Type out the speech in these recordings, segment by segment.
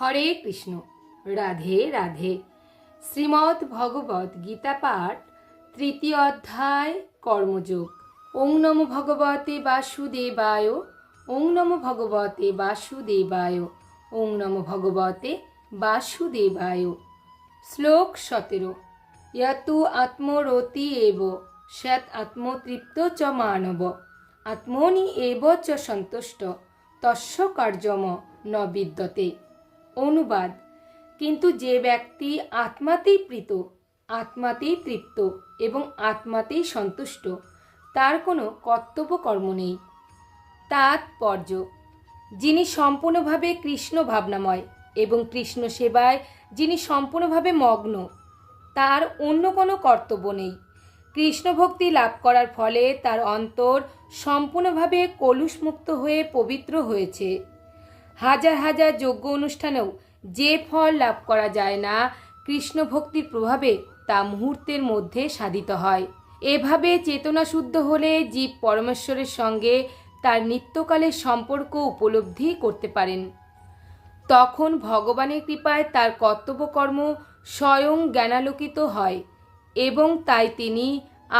হরে কৃষ্ণ। রাধে রাধে। শ্রীমদ্ ভগবত গীতা পাঠ, তৃতীয় অধ্যায়, কর্মযোগ। ওং নমো ভগবতে বাসুদেবায়, ওং নমো ভগবতে বাসুদেবায়, ওং নমো ভগবতে বাসুদেবায়। শ্লোক সতেরো। ইয়তু আত্মরতি এব স্যাৎ আত্মতৃপ্ত চ মানব। আত্মনি এব চ সন্তুষ্ট, তস্য কার্যম ন বিদ্যতে। অনুবাদ। কিন্তু যে ব্যক্তি আত্মাতেই প্রীত, আত্মাতেই তৃপ্ত এবং আত্মাতেই সন্তুষ্ট, তার কোনো কর্তব্য কর্ম নেই। তাৎপর্য, যিনি সম্পূর্ণভাবে কৃষ্ণ ভাবনাময় এবং কৃষ্ণ সেবায় যিনি সম্পূর্ণভাবে মগ্ন, তার অন্য কোনো কর্তব্য নেই। কৃষ্ণ ভক্তি লাভ করার ফলে তার অন্তর সম্পূর্ণভাবে কলুষমুক্ত হয়ে পবিত্র হয়েছে। হাজার হাজার যজ্ঞ অনুষ্ঠানেও যে ফল লাভ করা যায় না, কৃষ্ণ ভক্তির প্রভাবে তা মুহূর্তের মধ্যে সাধিত হয়। এভাবে চেতনা শুদ্ধ হলে জীব পরমেশ্বরের সঙ্গে তার নিত্যকালের সম্পর্ক উপলব্ধি করতে পারেন। তখন ভগবানের কৃপায় তার কর্তব্যকর্ম স্বয়ং জ্ঞানালোকিত হয় এবং তাই তিনি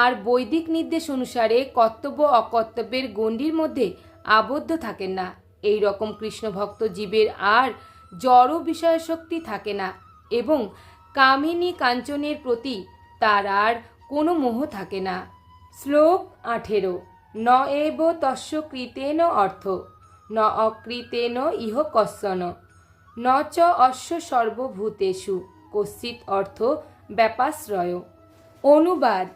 আর বৈদিক নির্দেশ অনুসারে কর্তব্য অকর্তব্যের গণ্ডির মধ্যে আবদ্ধ থাকেন না। এই রকম কৃষ্ণভক্ত জীবের আর জড় বিষয়শক্তি থাকে না এবং কামিনী কাঞ্চনের প্রতি তার আর কোনো মোহ থাকে না। শ্লোক আঠেরো, ন এব তস্য কৃতেন অর্থ, ন অকৃতেন ইহ কশ্বন ন চ অশ্ব সর্বভূতেষু, কশ্চিৎ অর্থ ব্যাপাশ্রয়। অনুবাদ,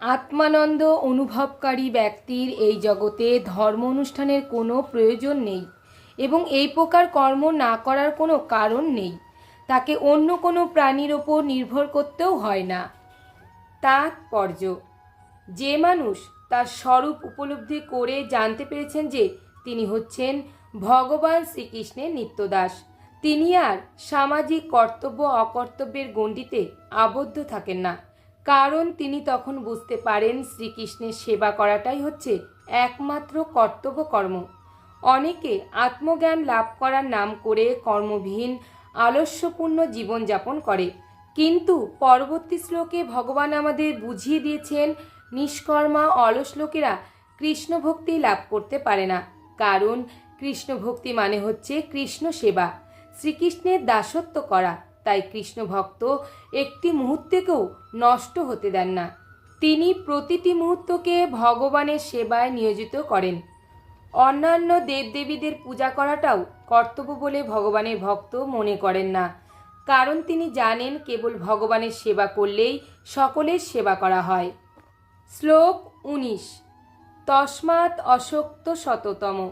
আত্মানন্দ অনুভবকারী ব্যক্তির এই জগতে ধর্ম অনুষ্ঠানের কোনো প্রয়োজন নেই। এবং এই প্রকার কর্ম না করার কোনো কারণ নেই। তাকে অন্য কোনো প্রাণীর ওপর নির্ভর করতেও হয় না। তাৎপর্য, যে মানুষ তার স্বরূপ উপলব্ধি করে জানতে পেরেছেন যে তিনি হচ্ছেন ভগবান শ্রীকৃষ্ণের নিত্যদাস, তিনি আর সামাজিক কর্তব্য অকর্তব্যের গণ্ডিতে আবদ্ধ থাকেন না। কারণ তিনি তখন বুঝতে পারেন শ্রীকৃষ্ণের সেবা করাটাই হচ্ছে একমাত্র কর্তব্য কর্ম অনেকে আত্মজ্ঞান লাভ করার নাম করে কর্মবিহীন, আলস্যপূর্ণ জীবনযাপন করে। কিন্তু পরবর্তী শ্লোকে ভগবান আমাদের বুঝিয়ে দিয়েছেন, নিষ্কর্মা, অলস লোকেরা কৃষ্ণ ভক্তি লাভ করতে পারে না। কারণ কৃষ্ণ ভক্তি মানে হচ্ছে কৃষ্ণ সেবা। শ্রীকৃষ্ণের দাসত্ব করা। তাই কৃষ্ণ ভক্ত একটি মুহূর্তেকেও নষ্ট হতে দেন না। তিনি প্রতিটি মুহূর্তকে ভগবানের সেবায় নিয়োজিত করেন। অন্যান্য দেবদেবীদের পূজা করাটাও কর্তব্য বলে ভগবানের ভক্ত মনে করেন না। কারণ তিনি জানেন কেবল ভগবানের সেবা করলেই সকলের সেবা করা হয়। শ্লোক উনিশ। তস্মাৎ অশক্ত শততম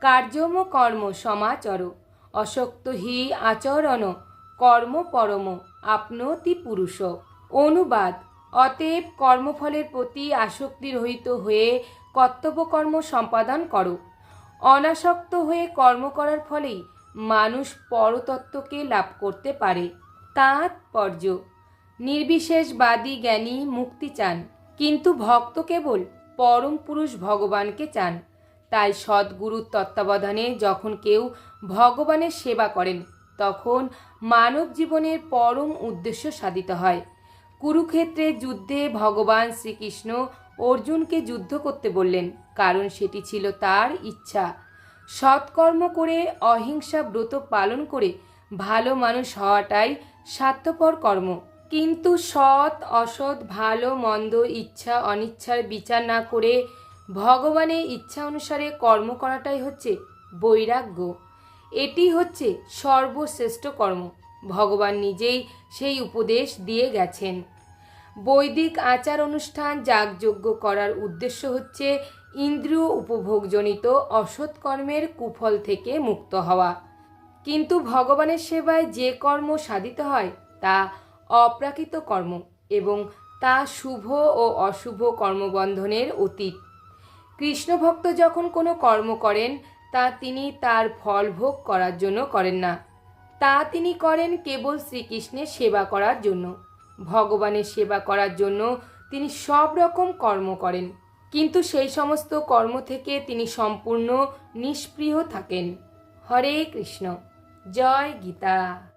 কার্যম কর্ম সমাচর। অশক্ত হি আচরণ। কর্ম পরম। আপনতি পুরুষ। অনুবাদ অতএব কর্মফলের প্রতি আসক্তি রহিত হয়ে কর্তব্যকর্ম সম্পাদন করো। অনাসক্ত হয়ে কর্ম করার ফলেই মানুষ পরতত্ত্বকে লাভ করতে পারে। তাৎপর্য। নির্বিশেষবাদী জ্ঞানী মুক্তি চান, কিন্তু ভক্ত কেবল পরম পুরুষ ভগবানকে চান। তাই সদ্গুরুর তত্ত্বাবধানে যখন কেউ ভগবানের সেবা করেন, তখন মানব জীবনের পরম উদ্দেশ্য সাধিত হয়। কুরুক্ষেত্রের যুদ্ধে ভগবান শ্রীকৃষ্ণ অর্জুনকে যুদ্ধ করতে বললেন, কারণ সেটি ছিল তার ইচ্ছা। সৎকর্ম করে, অহিংসা ব্রত পালন করে ভালো মানুষ হওয়াটাই স্বার্থপর কর্ম। কিন্তু সৎ, অসৎ, ভালো, মন্দ, ইচ্ছা, অনিচ্ছার বিচার না করে ভগবানের ইচ্ছা অনুসারে কর্ম করাটাই হচ্ছে বৈরাগ্য। এটি হচ্ছে সর্বশ্রেষ্ঠ কর্ম। ভগবান নিজেই সেই উপদেশ দিয়ে গেছেন। বৈদিক আচার অনুষ্ঠান যাগযজ্ঞ করার উদ্দেশ্য হচ্ছে ইন্দ্রিয় উপভোগজনিত অসৎ কর্মের কুফল থেকে মুক্ত হওয়া। কিন্তু ভগবানের সেবায় যে কর্ম সাধিত হয়, তা অপ্রাকৃত কর্ম এবং তা শুভ ও অশুভ কর্মবন্ধনের অতীত। কৃষ্ণভক্ত যখন কোনো কর্ম করেন, তা তিনি তার ফল ভোগ করার জন্য করেন না। তা তিনি করেন কেবল শ্রীকৃষ্ণের সেবা করার জন্য। ভগবানের সেবা করার জন্য তিনি সব রকম কর্ম করেন। কিন্তু সেই সমস্ত কর্ম থেকে তিনি সম্পূর্ণ নিষ্প্রিয় থাকেন। হরে কৃষ্ণ। জয় গীতা।